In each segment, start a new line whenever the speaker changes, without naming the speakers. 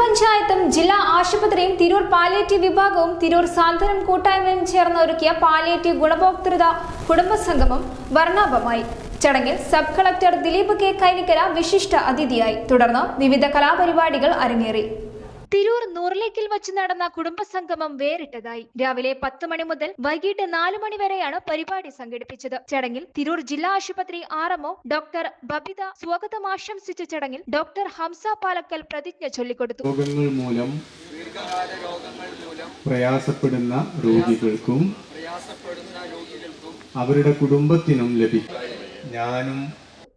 പഞ്ചായത്തും ജില്ലാ ആശുപത്രിയും തിരൂർ പാലിയേറ്റീവ് വിഭാഗവും തിരൂർ സാന്ത്വനം കൂട്ടായ്മയും ചേർന്ന് ഒരുക്കിയ പാലിയേറ്റീവ് ഗുണഭോക്തൃത കുടുംബസംഗമം വർണാഭമായി. ചടങ്ങിൽ sub collector Dileep K Kainikkara വിശിഷ്ട അതിഥിയായി. തുടർന്ന് വിവിധ കലാപരിപാടികൾ അരങ്ങേറി. തിരൂർ നൂറിലേക്കിൽ വച്ച് നടന്ന കുടുംബസംഗമം വേറിട്ടതായി. രാവിലെ പത്ത് മണി മുതൽ വൈകിട്ട് നാല് മണി വരെയാണ് പരിപാടി സംഘടിപ്പിച്ചത്. ചടങ്ങിൽ തിരൂർ ജില്ലാ ആശുപത്രി ആർഎംഒ ഡോക്ടർ ബബിത സ്വാഗതം ആശംസിച്ച ചടങ്ങിൽ ഡോക്ടർ ഹംസ പാലക്കൽ പ്രതിജ്ഞ ചൊല്ലിക്കൊടുത്തു.
രോഗങ്ങൾ മൂലം പ്രയാസപ്പെടുന്ന രോഗികൾക്കും അവരുടെ കുടുംബത്തിനും ലഭിക്കും. ഞാനും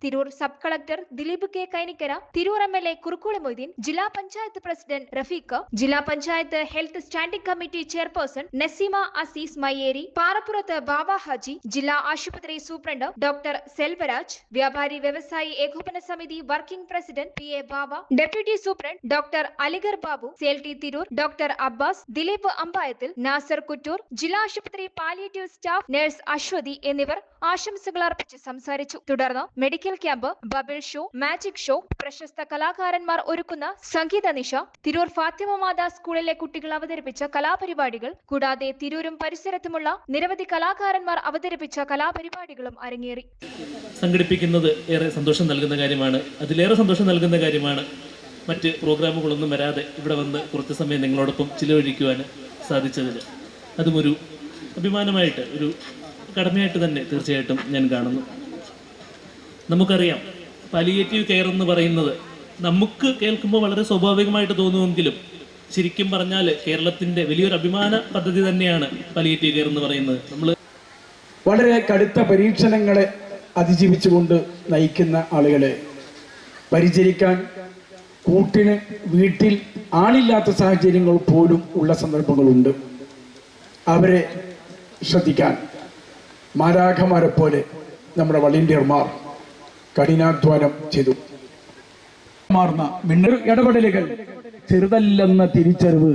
Tirur sub collector Dileep K Kainikkara Tirur M L A Kurukkoli Moideen ജില്ലാ പഞ്ചായത്ത് പ്രസിഡന്റ് റഫീഖ് ജില്ലാ panchayat health standing committee chairperson Naseema Azeez Mayyeri Parappurath Baba Haji ജില്ലാ ആശുപത്രി സൂപ്രണ്ട് ഡോക്ടർ സെൽവരാജ് വ്യാപാരി വ്യവസായി ഏകോപന സമിതി working president P A Baba deputy superintendent doctor Aligar Babu C L T Tirur doctor Abbas Dileep Ambayathil Nasar Kuttur ജില്ലാ ആശുപത്രി palliative staff nurse Aswathy എന്നിവർ ആശംസകൾ അർപ്പിച്ച് സംസാരിച്ചു. തുടർന്ന് medical camp bubble show magic show പ്രശസ്ത കലാകാരന്മാർ ഒരുക്കുന്ന സംഗീത നിശ തിരൂർ ഫാത്തിമ മാതാ സ്കൂളിലെ കുട്ടികൾ അവതരിപ്പിച്ച കലാപരിപാടികൾ കൂടാതെ തിരൂരും പരിസരത്തുമുള്ള നിരവധി കലാകാരന്മാർ അവതരിപ്പിച്ച കലാപരിപാടികളും അരങ്ങേറി.
സംഘടിപ്പിക്കുന്നത് ഏറെ സന്തോഷം നൽകുന്ന കാര്യമാണ്. അതിലേറെ സന്തോഷം നൽകുന്ന കാര്യമാണ് മറ്റ് പ്രോഗ്രാമുകളൊന്നും വരാതെ ഇവിടെ വന്ന് കുറച്ച് സമയം നിങ്ങളോടൊപ്പം ചിലവഴിക്കുവാൻ സാധിച്ചതിൽ അതും ഒരു അഭിമാനമായിട്ട് ഒരു കടമയായിട്ട് തന്നെ തീർച്ചയായിട്ടും ഞാൻ കാണുന്നു. നമുക്കറിയാം. പാലിയേറ്റീവ് കെയർ എന്ന് പറയുന്നത് നമുക്ക് കേൾക്കുമ്പോൾ വളരെ സ്വാഭാവികമായിട്ട് തോന്നുമെങ്കിലും ശരിക്കും പറഞ്ഞാൽ കേരളത്തിന്റെ വലിയൊരു അഭിമാന പദ്ധതി തന്നെയാണ് പാലിയേറ്റീവ് കെയർ എന്ന് പറയുന്നത്. നമ്മൾ
വളരെ കടുത്ത പരീക്ഷണങ്ങളെ അതിജീവിച്ചുകൊണ്ട് നയിക്കുന്ന ആളുകളെ പരിചരിക്കാൻ കൂട്ടിന് വീട്ടിൽ ആളില്ലാത്ത സാഹചര്യങ്ങൾ പോലും ഉള്ള സന്ദർഭങ്ങളുണ്ട്. അവരെ ശ്രദ്ധിക്കാൻ മാരാഖമാരെ പോലെ നമ്മുടെ വളണ്ടിയർമാർ കഠിനാധ്വാനം ചെയ്തു. മാറുന്ന മിണ്ണർ ഇടപെടലുകൾ ചെറുതല്ലെന്ന തിരിച്ചറിവ്.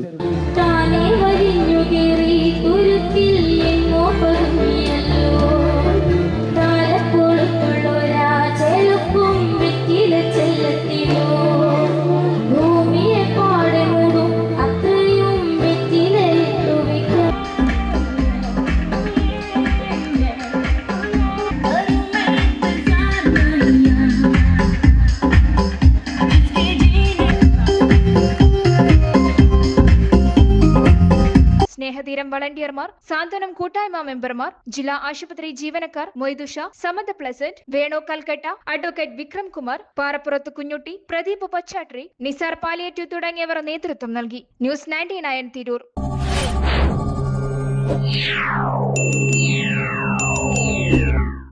സ്നേഹതീരം വളണ്ടിയർമാർ സാന്ത്വനം കൂട്ടായ്മ മെമ്പർമാർ ജില്ലാ ആശുപത്രി ജീവനക്കാർ Moidusha Samad pleasant Venu Calcutta advocate Vikram Kumar Parappurath Kunhutty Pradeep Pachattiri Nizar palliative തുടങ്ങിയവർ നേതൃത്വം നൽകി. News ninety nine Tirur.